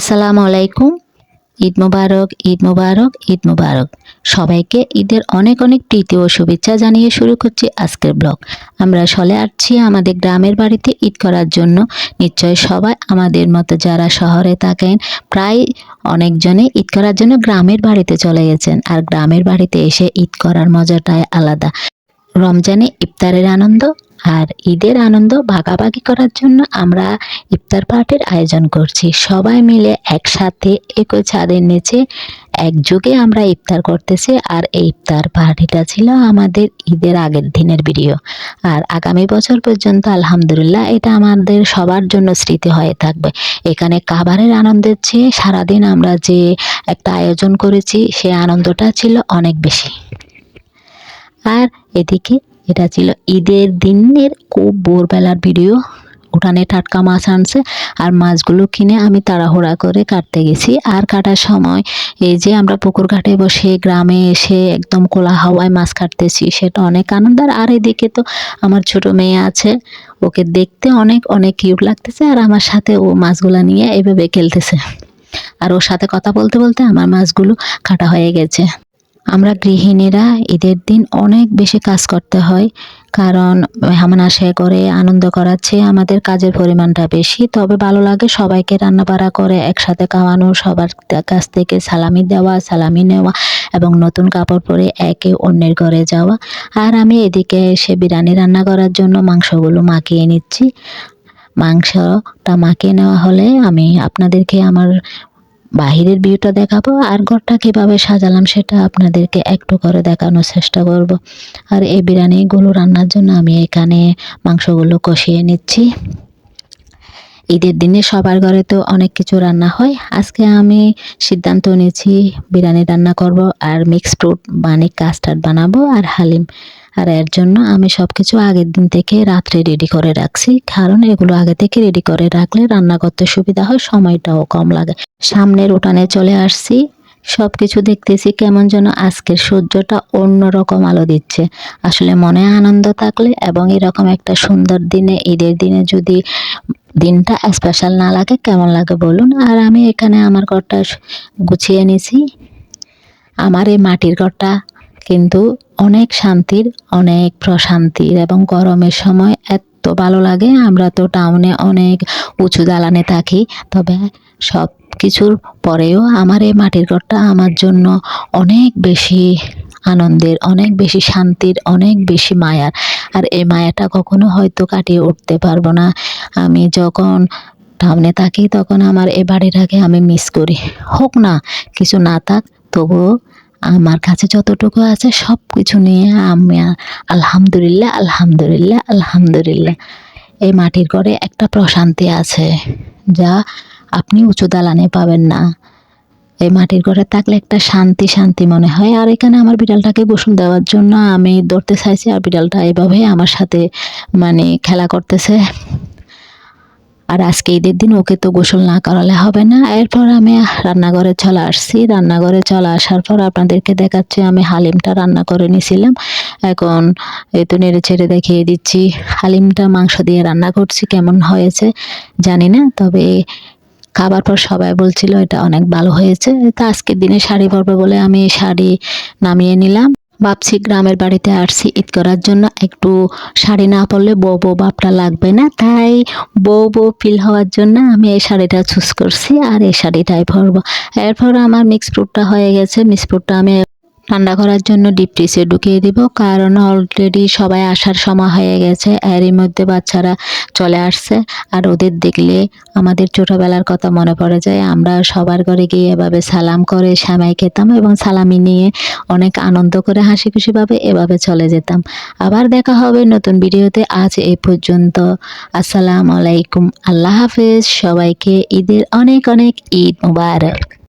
আসসালামু আলাইকুম। ঈদ মোবারক ঈদ মোবারক ঈদ মোবারক। সবাইকে ঈদের অনেক অনেক প্রীতি ও শুভেচ্ছা জানিয়ে শুরু করছি আজকের ব্লগ। আমরা সলে আসছি আমাদের গ্রামের বাড়িতে ঈদ করার জন্য। নিশ্চয় সবাই আমাদের মতো যারা শহরে থাকেন, প্রায় অনেকজনে ঈদ করার জন্য গ্রামের বাড়িতে চলে গেছেন। আর গ্রামের বাড়িতে এসে ঈদ করার মজাটাই আলাদা। রমজানে ইফতারের আনন্দ আর ঈদের আনন্দ ভাগাভাগি করার জন্য আমরা ইফতার পার্টির আয়োজন করছি। সবাই মিলে একসাথে একই ছাদের নিচে একযোগে আমরা ইফতার করতেছি আর এই ইফতার পার্টিটা ছিল আমাদের ঈদের আগের দিনের ভিডিও। আর আগামী বছর পর্যন্ত আলহামদুলিল্লাহ এটা আমাদের সবার জন্য স্মৃতি হয়ে থাকবে। এখানে কাবারের আনন্দের চেয়ে সারাদিন আমরা যে একটা আয়োজন করেছি, সে আনন্দটা ছিল অনেক বেশি। আর এদিকে এটা ছিল ঈদের দিনের খুব ভোরবেলার ভিডিও। উঠানে টাটকা মাছ আনছে আর মাছগুলো কিনে আমি তাড়াহুড়া করে কাটতে গেছি। আর কাটার সময় এই যে আমরা পুকুর ঘাটে বসে গ্রামে এসে একদম কোলা হাওয়ায় মাছ কাটতেছি, সেটা অনেক আনন্দের। আর এদিকে তো আমার ছোট মেয়ে আছে, ওকে দেখতে অনেক অনেক কিউট লাগতেছে আর আমার সাথে ও মাছগুলা নিয়ে এভাবে খেলতেছে। আর ওর সাথে কথা বলতে বলতে আমার মাছগুলো কাটা হয়ে গেছে। আমরা গৃহিণীরা ঈদের দিন অনেক বেশি কাজ করতে হয়, কারণ মেহমান আসে করে, আনন্দ করাচ্ছে, আমাদের কাজের পরিমাণটা বেশি, তবে ভালো লাগে সবাইকে রান্না বাড়া করে, একসাথে খাওয়ানো, সবার কাছ থেকে সালামি দেওয়া, সালামি নেওয়া এবং নতুন কাপড় পরে একে অন্যের ঘরে যাওয়া। আর আমি এদিকে এসে বিরিয়ানি রান্না করার জন্য মাংসগুলো মাখিয়ে নিচ্ছি। মাংসটা মাখিয়ে নেওয়া হলে আমি আপনাদেরকে আমার বাহিরের ভিউটা দেখাবো আর ঘরটা কীভাবে সাজালাম সেটা আপনাদেরকে একটু করে দেখানোর চেষ্টা করব। আর এই বিরিয়ানিগুলো রান্নার জন্য আমি এখানে মাংসগুলো কষিয়ে নিচ্ছি। ঈদের দিনে সবার ঘরে তো অনেক কিছু রান্না হয়। আজকে আমি সিদ্ধান্ত নিয়েছি বিরিয়ানি রান্না করব আর মিক্স ফ্রুট মানে কাস্টার্ড বানাবো আর হালিম। আর এর জন্য আমি সব কিছু আগের দিন থেকে রাত্রে রেডি করে রাখছি। কারণ এগুলো আগে থেকে রেডি করে রাখলে রান্না করতে সুবিধা হয়, সময়টাও কম লাগে। সামনের উঠানে চলে আসছি। সব কিছু দেখতেছি কেমন যেন আজকের সূর্যটা অন্যরকম আলো দিচ্ছে। আসলে মনে আনন্দ থাকলে এবং এরকম একটা সুন্দর দিনে, ঈদের দিনে যদি দিনটা স্পেশাল না লাগে, কেমন লাগে বলুন। আর আমি এখানে আমার ঘরটা গুছিয়ে নিছি। আমার এই মাটির ঘরটা কিন্তু অনেক শান্তির, অনেক প্রশান্তির এবং গরমের সময় এত ভালো লাগে। আমরা তো টাউনে অনেক উঁচু দালানে থাকি, তবে সব কিছুর পরেও আমার এই মাটির ঘরটা আমার জন্য অনেক বেশি আনন্দের, অনেক বেশি শান্তির, অনেক বেশি মায়ার। আর এই মায়াটা কখনো হয়তো কাটিয়ে উঠতে পারব না। আমি যখন টাউনে থাকি, তখন আমার এ বাড়িটাকে আমি মিস করি। হোক না, কিছু না থাক, তবুও আমার কাছে যতটুকু আছে সব কিছু নিয়ে আমি আলহামদুলিল্লাহ আলহামদুলিল্লাহ আলহামদুলিল্লাহ। এই মাটির ঘরে একটা প্রশান্তি আছে, যা আপনি উঁচু দালানে পাবেন না। এই মাটির ঘরে থাকলে একটা শান্তি শান্তি মনে হয়। আর এখানে আমার বিড়ালটাকে গোসল দেওয়ার জন্য আমি ধরতে চাইছি আর বিড়ালটা এভাবে আমার সাথে মানে খেলা করতেছে। আর আজকে ঈদের দিন ওকে তো গোসল না করালে হবে না। এরপর আমি রান্নাঘরে চলে আসছি। রান্নাঘরে চলে আসার পর আপনাদেরকে দেখাচ্ছি, আমি হালিমটা রান্না করে নিয়েছিলাম। এখন এই তো নেড়ে ছেড়ে দেখিয়ে দিচ্ছি। হালিমটা মাংস দিয়ে রান্না করছি, কেমন হয়েছে জানি না, তবে খাবার পর সবাই বলছিল, এটা অনেক ভালো হয়েছে। তো আজকের দিনে শাড়ি পরবে বলে আমি শাড়ি নামিয়ে নিলাম। ভাবছি গ্রামের বাড়িতে আসছি ঈদ করার জন্য। একটু শাড়ি না পরলে বউ বউ বাপটা লাগবে না। তাই বউ বউ ফিল হওয়ার জন্য আমি এই শাড়িটা চুজ করছি আর এই শাড়িটাই পরবো। এরপর আমার মিক্স হয়ে গেছে। মিক্স আমি ঠান্ডা করার জন্য ডিপ ফ্রিজে ঢুকিয়ে দিব। কারণ অলরেডি সবাই আসার সময় হয়ে গেছে, এরই মধ্যে বাচ্চারা চলে আসছে। আর ওদের দেখলে আমাদের ছোটোবেলার কথা মনে পড়ে যায়। আমরা সবার ঘরে গিয়ে এভাবে সালাম করে শ্যামাই খেতাম এবং সালামি নিয়ে অনেক আনন্দ করে হাসি খুশিভাবে এভাবে চলে যেতাম। আবার দেখা হবে নতুন ভিডিওতে। আজ এই পর্যন্ত। আসসালামু আলাইকুম। আল্লাহ হাফেজ। সবাইকে ঈদের অনেক অনেক ঈদ মুবারক।